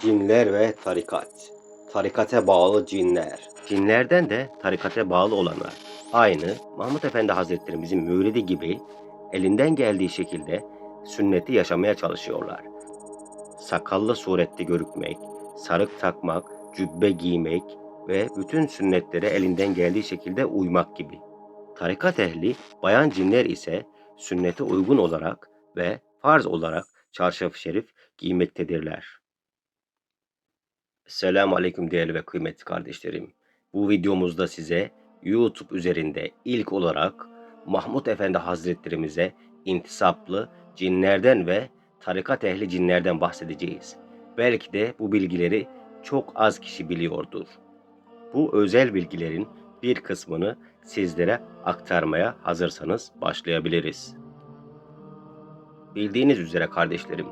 Cinler ve tarikat. Tarikate bağlı cinler. Cinlerden de tarikate bağlı olanlar. Aynı Mahmut Efendi Hazretlerimizin müridi gibi elinden geldiği şekilde sünneti yaşamaya çalışıyorlar. Sakallı surette görükmek, sarık takmak, cübbe giymek ve bütün sünnetlere elinden geldiği şekilde uymak gibi. Tarikat ehli bayan cinler ise sünnete uygun olarak ve farz olarak çarşaf şerif giymektedirler. Selamun Aleyküm değerli ve kıymetli kardeşlerim. Bu videomuzda size YouTube üzerinde ilk olarak Mahmut Efendi Hazretlerimize intisaplı cinlerden ve tarikat ehli cinlerden bahsedeceğiz. Belki de bu bilgileri çok az kişi biliyordur. Bu özel bilgilerin bir kısmını sizlere aktarmaya hazırsanız başlayabiliriz. Bildiğiniz üzere kardeşlerim,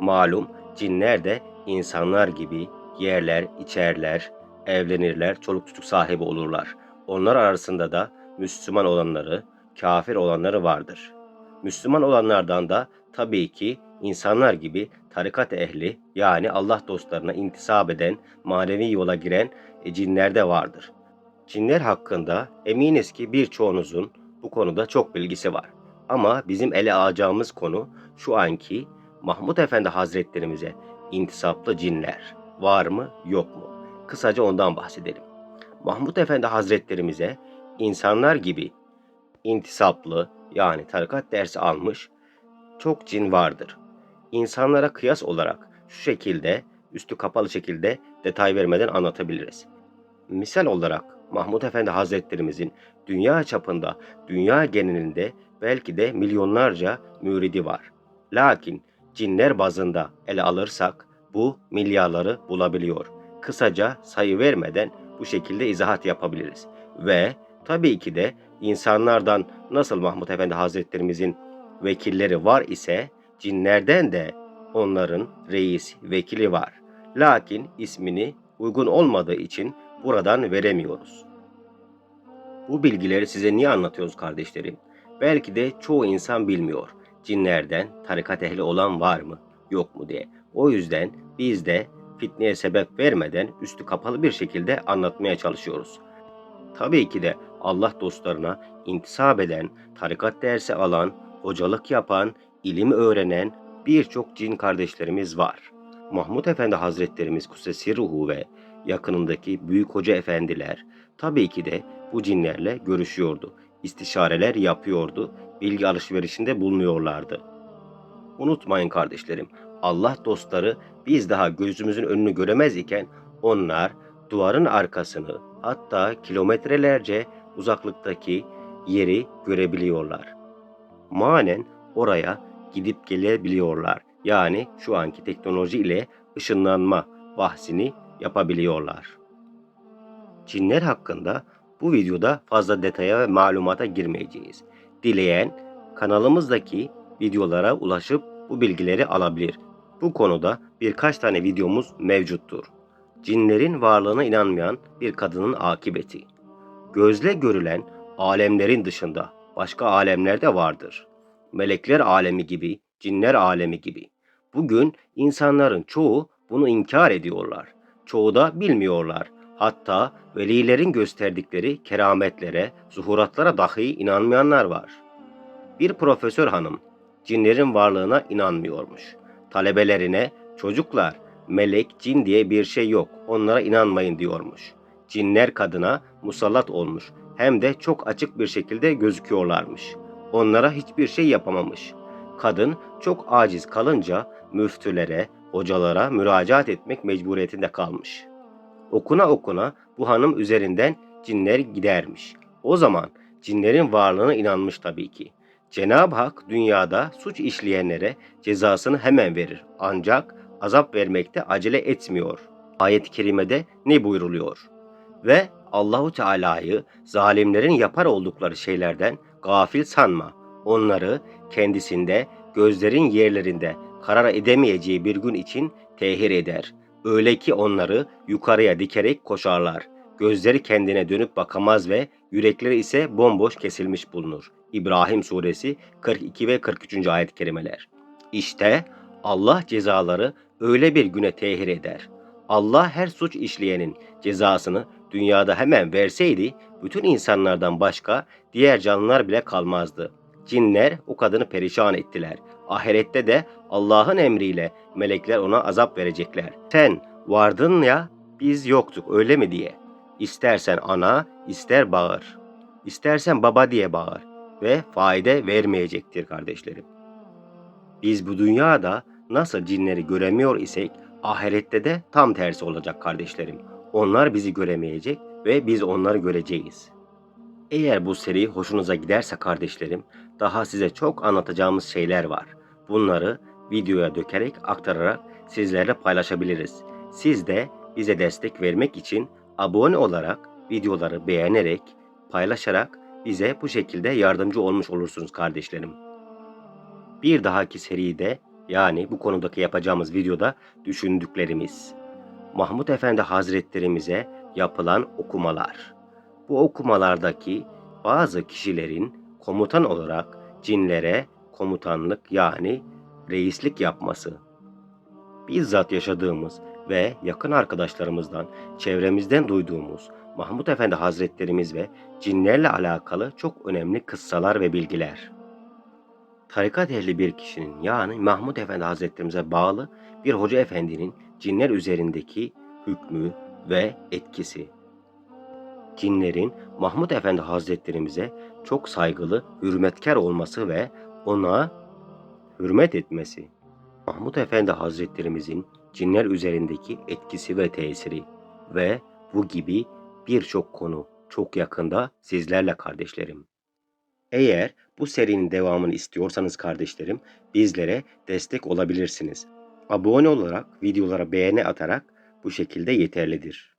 malum cinler de insanlar gibi yerler, içerler, evlenirler, çoluk çocuk sahibi olurlar. Onlar arasında da Müslüman olanları, kafir olanları vardır. Müslüman olanlardan da tabii ki insanlar gibi tarikat ehli yani Allah dostlarına intisap eden, manevi yola giren e, cinler de vardır. Cinler hakkında eminiz ki birçoğunuzun bu konuda çok bilgisi var. Ama bizim ele alacağımız konu şu anki Mahmut Efendi Hazretlerimize intisaplı cinler var mı yok mu? Kısaca ondan bahsedelim. Mahmut Efendi Hazretlerimize insanlar gibi intisaplı yani tarikat dersi almış çok cin vardır. İnsanlara kıyas olarak şu şekilde üstü kapalı şekilde detay vermeden anlatabiliriz. Misal olarak Mahmut Efendi Hazretlerimizin dünya çapında, dünya genelinde belki de milyonlarca müridi var. Lakin cinler bazında ele alırsak bu milyarları bulabiliyor. Kısaca sayı vermeden bu şekilde izahat yapabiliriz. Ve tabii ki de insanlardan nasıl Mahmut Efendi Hazretlerimizin vekilleri var ise cinlerden de onların reis, vekili var. Lakin ismini uygun olmadığı için buradan veremiyoruz. Bu bilgileri size niye anlatıyoruz kardeşlerim? Belki de çoğu insan bilmiyor. Cinlerden tarikat ehli olan var mı, yok mu diye. O yüzden biz de fitneye sebep vermeden üstü kapalı bir şekilde anlatmaya çalışıyoruz. Tabii ki de Allah dostlarına intisap eden, tarikat dersi alan, hocalık yapan, ilim öğrenen birçok cin kardeşlerimiz var. Mahmut Efendi Hazretlerimiz Kutsesi Ruhu ve yakınındaki büyük hoca efendiler tabii ki de bu cinlerle görüşüyordu. istişareler yapıyordu, bilgi alışverişinde bulunuyorlardı. Unutmayın kardeşlerim, Allah dostları biz daha gözümüzün önünü göremez iken onlar duvarın arkasını hatta kilometrelerce uzaklıktaki yeri görebiliyorlar. Manen oraya gidip gelebiliyorlar. Yani şu anki teknoloji ile ışınlanma bahsini yapabiliyorlar. Cinler hakkında bu videoda fazla detaya ve malumata girmeyeceğiz. Dileyen kanalımızdaki videolara ulaşıp bu bilgileri alabilir. Bu konuda birkaç tane videomuz mevcuttur. Cinlerin varlığına inanmayan bir kadının akıbeti. Gözle görülen alemlerin dışında başka alemler de vardır. Melekler alemi gibi, cinler alemi gibi. Bugün insanların çoğu bunu inkar ediyorlar. Çoğu da bilmiyorlar. Hatta velilerin gösterdikleri kerametlere, zuhuratlara dahi inanmayanlar var. Bir profesör hanım cinlerin varlığına inanmıyormuş. Talebelerine çocuklar melek, cin diye bir şey yok. Onlara inanmayın diyormuş. Cinler kadına musallat olmuş. Hem de çok açık bir şekilde gözüküyorlarmış. Onlara hiçbir şey yapamamış. Kadın çok aciz kalınca müftülere, hocalara müracaat etmek mecburiyetinde kalmış. Okuna okuna bu hanım üzerinden cinler gidermiş. O zaman cinlerin varlığına inanmış tabii ki. Cenab-ı Hak dünyada suç işleyenlere cezasını hemen verir. Ancak azap vermekte acele etmiyor. Ayet-i kerimede ne buyruluyor? Ve Allahu Teala'yı zalimlerin yapar oldukları şeylerden gafil sanma. Onları kendisinde gözlerin yerlerinde karar edemeyeceği bir gün için tehir eder. Öyle ki onları yukarıya dikerek koşarlar. Gözleri kendine dönüp bakamaz ve yürekleri ise bomboş kesilmiş bulunur. İbrahim suresi 42 ve 43. ayet-i kerimeler. İşte Allah cezaları öyle bir güne tehir eder. Allah her suç işleyenin cezasını dünyada hemen verseydi bütün insanlardan başka diğer canlılar bile kalmazdı. Cinler o kadını perişan ettiler. Ahirette de Allah'ın emriyle melekler ona azap verecekler. Sen vardın ya biz yoktuk öyle mi diye. İstersen ana, ister bağır. İstersen baba diye bağır ve faide vermeyecektir kardeşlerim. Biz bu dünyada nasıl cinleri göremiyor isek ahirette de tam tersi olacak kardeşlerim. Onlar bizi göremeyecek ve biz onları göreceğiz. Eğer bu seri hoşunuza giderse kardeşlerim, daha size çok anlatacağımız şeyler var. Bunları videoya dökerek aktararak sizlerle paylaşabiliriz. Siz de bize destek vermek için abone olarak, videoları beğenerek, paylaşarak bize bu şekilde yardımcı olmuş olursunuz kardeşlerim. Bir dahaki seride yani bu konudaki yapacağımız videoda düşündüklerimiz, Mahmut Efendi Hazretlerimize yapılan okumalar. Bu okumalardaki bazı kişilerin komutan olarak cinlere komutanlık yani reislik yapması. Bizzat yaşadığımız ve yakın arkadaşlarımızdan, çevremizden duyduğumuz Mahmut Efendi Hazretlerimiz ve cinlerle alakalı çok önemli kıssalar ve bilgiler. Tarikat ehli bir kişinin yani Mahmut Efendi Hazretlerimize bağlı bir hoca efendinin cinler üzerindeki hükmü ve etkisi. Cinlerin Mahmut Efendi Hazretlerimize çok saygılı, hürmetkar olması ve ona hürmet etmesi. Mahmut Efendi Hazretlerimizin cinler üzerindeki etkisi ve tesiri ve bu gibi birçok konu çok yakında sizlerle kardeşlerim. Eğer bu serinin devamını istiyorsanız kardeşlerim bizlere destek olabilirsiniz. Abone olarak videolara beğeni atarak bu şekilde yeterlidir.